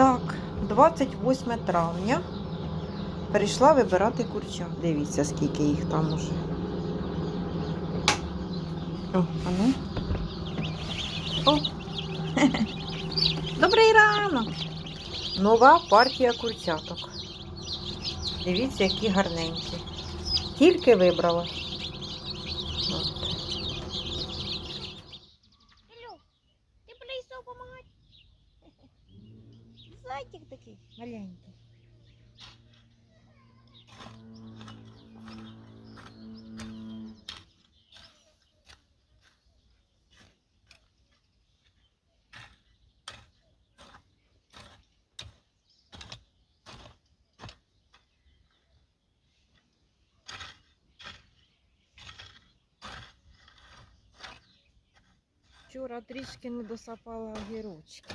Так, 28 травня. Прийшла вибирати курчат. Дивіться, скільки їх там уже. О, а ну. О. Добрий ранок. Нова партія курчаток. Дивіться, які гарненькі. Тільки вибрала. Такий маленький. Вчора трішки не досапала огірочки.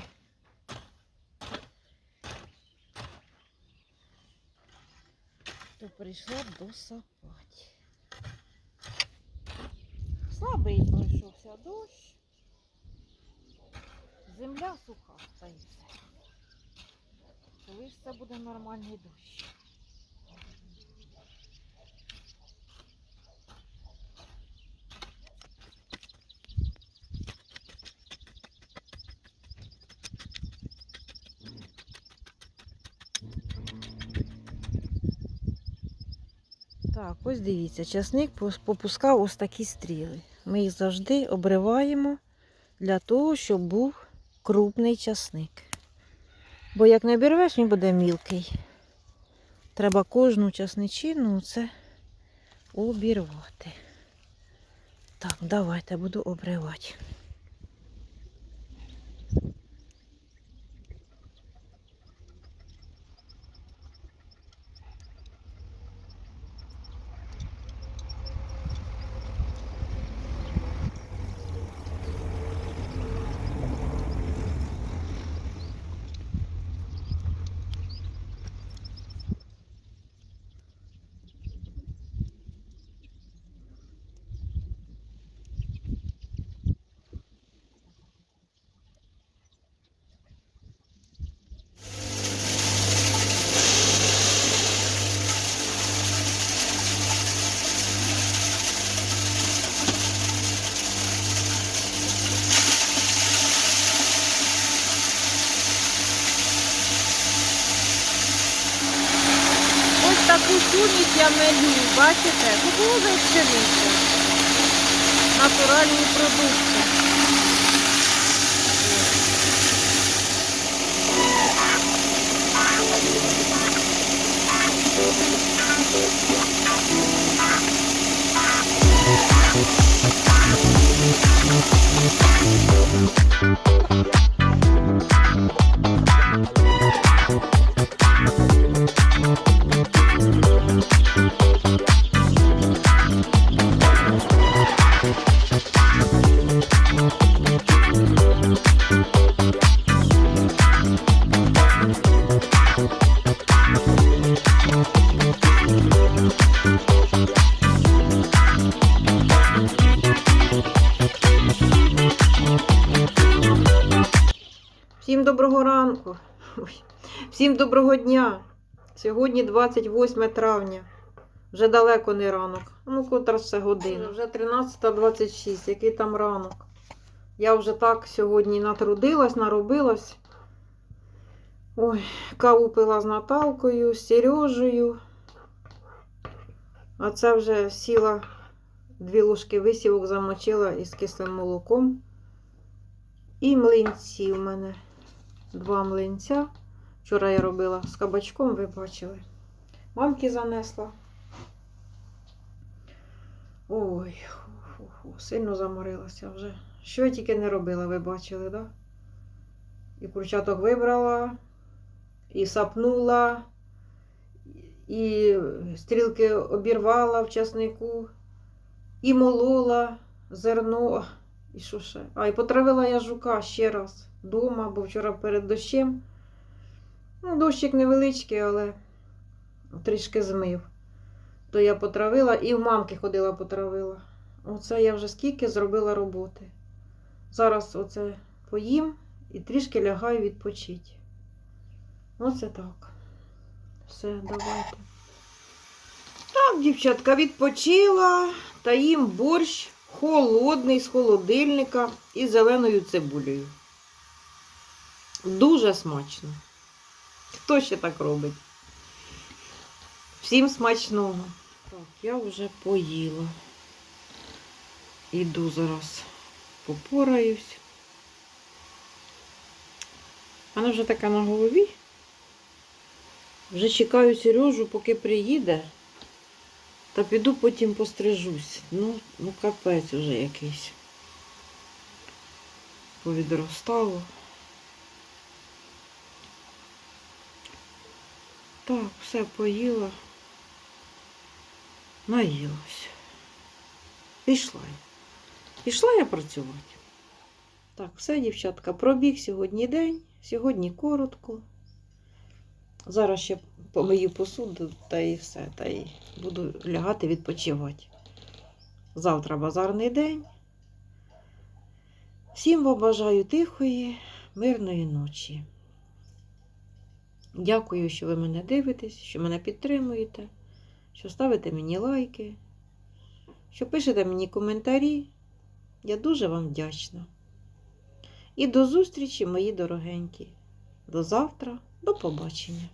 То прийшла досапати. Слабий пройшовся дощ. Земля суха, та й все. Це буде нормальний дощ? Так, ось дивіться, часник попускав ось такі стріли. Ми їх завжди обриваємо для того, щоб був крупний часник. Бо як не обірвеш, він буде мілкий. Треба кожну часничину це обірвати. Так, давайте буду обривати. Я мелю, бачите? Кукурудза і пшениця. Натуральні продукти. Всім доброго ранку. Ой. Всім доброго дня. Сьогодні 28 травня. Вже далеко не ранок. Ну, котра це година. Вже 13.26. Який там ранок? Я вже так сьогодні натрудилась, наробилась. Ой, каву пила з Наталкою, з Сережею. А це вже сіла дві ложки висівок замочила із кислим молоком. І млинці в мене. Два млинця. Вчора я робила з кабачком, ви бачили. Мамки занесла. Ой, сильно заморилася вже. Що я тільки не робила, ви бачили, да? І курчаток вибрала, і сапнула, і стрілки обірвала в часнику, і молола зерно. І що ще? А, і потравила я жука ще раз вдома, бо вчора перед дощем. Ну, дощик невеличкий, але трішки змив. То я потравила і в мамки ходила потравила. Оце я вже скільки зробила роботи. Зараз оце поїм і трішки лягаю відпочити. Оце так. Все, давайте. Так, дівчатка, відпочила та їм борщ холодний з холодильника із зеленою цибулею. Дуже смачно. Хто ще так робить? Всім смачного. Так, я вже поїла. Іду зараз попораюсь. Вона вже така на голові. Вже чекаю Сережу, поки приїде. Та піду потім пострижусь. Ну, ну капець уже якийсь. Повідростало. Так, все поїла. Наїлась. Пішла я. Пішла я працювати. Так, все, дівчатка, пробіг сьогодні день. Сьогодні коротко. Зараз ще помию посуду та і все. Та й буду лягати відпочивати. Завтра базарний день. Всім вам бажаю тихої, мирної ночі. Дякую, що ви мене дивитесь, що мене підтримуєте, що ставите мені лайки, що пишете мені коментарі. Я дуже вам вдячна. І до зустрічі, мої дорогенькі. До завтра, до побачення.